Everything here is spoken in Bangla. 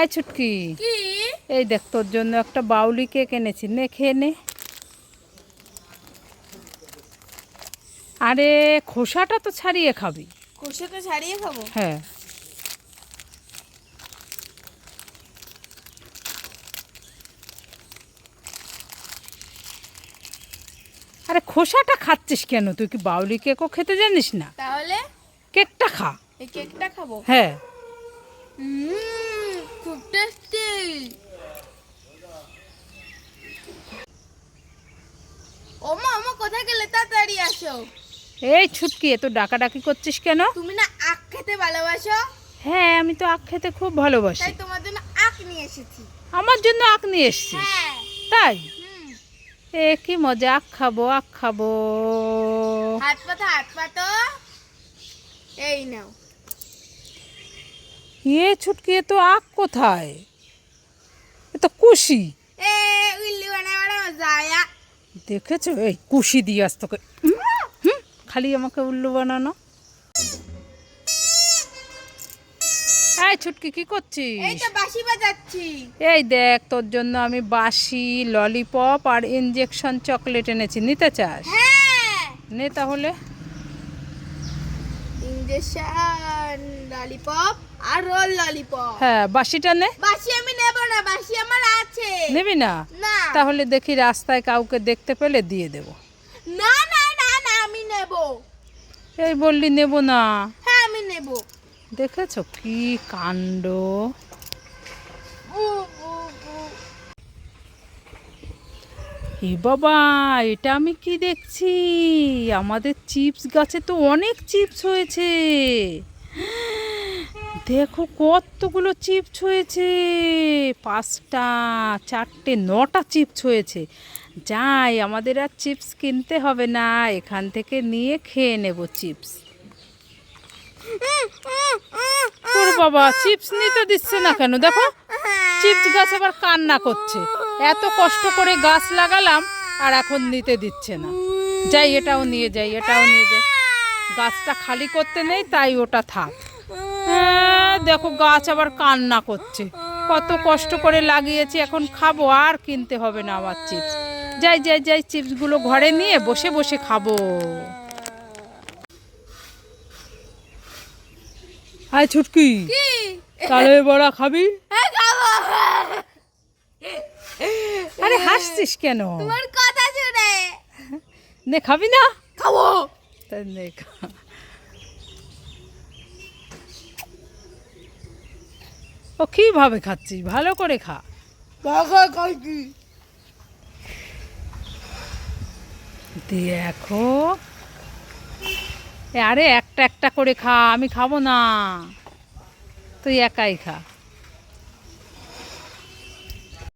এই ছুটকি এই দেখ তোর জন্য একটা বাউলি কেক এনেছি। নে খেয়ে নে। আরে খোসাটা তো ছাড়িয়ে খাবি। কোষাটা ছাড়িয়ে খাব? হ্যাঁ। আরে খোসাটা খাচ্ছিস কেন? তুই কি বাউলি কেকও খেতে জানিস না? তাহলে? কেকটা খা। এই কেকটা খাব? হ্যাঁ। হুম খুব টেস্টি ওমা ওমা কোথায় গেলে? তাড়াতাড়ি আসো। এই ছুটকি এত ডাকাডাকি করছিস কেন? তুমি না আখ খেতে ভালোবাসো? হ্যাঁ আমি তো আখ খেতে খুব ভালোবাসি। তাই তোমার জন্য আখ নিয়ে এসেছি। আমার জন্য আখ নিয়ে এসছিস? হ্যাঁ। তাই? এ কি মজা আখ খাব আখ খাব। হাত পাতো হাত পাতো এই নাও। এ ছুটকি এ তো আখ কোথায়? এ তো কুশি। এ উল্লি বানাবার মজা দেখেছ? এই কুশি দিয়ে আস তোকে হুম, খালি আমাকে উল্লু বানানো। এই ছুটকি কি এই করছিস তো বাঁশি বাজাচ্ছি। এই দেখ তোর জন্য আমি বাসি ললিপপ আর ইঞ্জেকশন চকলেট এনেছি। নিতে চাস? হ্যাঁ। নে তাহলে। ইঞ্জেকশন ললিপপ আর রোল ললিপপ হ্যাঁ বাসিটা নে। বাসি আমি নেব না বাসি আমার আছে। নেবি না? তাহলে দেখি রাস্তায় কাউকে দেখতে পেলে দিয়ে দেব। না না না না আমি নেব। এই বললি নেব না। হ্যাঁ আমি নেব। দেখেছ কি কাণ্ড। এ বাবা এটা আমি কি দেখছি? আমাদের চিপস গাছে তো অনেক চিপস হয়েছে। দেখো কতগুলো চিপস হয়েছে। পাঁচটা, চারটে, নটা চিপস হয়েছে। যাই, আমাদের আর চিপস কিনতে হবে না, এখান থেকে নিয়ে খেয়ে নেব চিপস। ওর বাবা, চিপস নিতে দিচ্ছে না কেন? দেখো, চিপস গাছ আবার কান্না করছে। এত কষ্ট করে গাছ লাগালাম, আর এখন নিতে দিচ্ছে না। যাই, এটাও নিয়ে যাই, এটাও নিয়ে যাই। গাছটা খালি করতে নেই, তাই ওটা থাক। দেখো গাছ আবার কান্না করছে। কত কষ্ট করে লাগিয়েছি এখন খাব আর কিনতে হবে না আমার চিপস যাই যাই যাই চিপসগুলো ঘরে নিয়ে বসে বসে খাব। হাই ছুটকি তালে বড়া খাবি? আরে হাসছিস কেন? তোমার কথা শুনে। নে খাবি না? খাব। নে খা। ও কীভাবে খাচ্ছিস? ভালো করে খা। দেখো। আরে একটা একটা করে খা আমি খাব না। তুই একাই খা।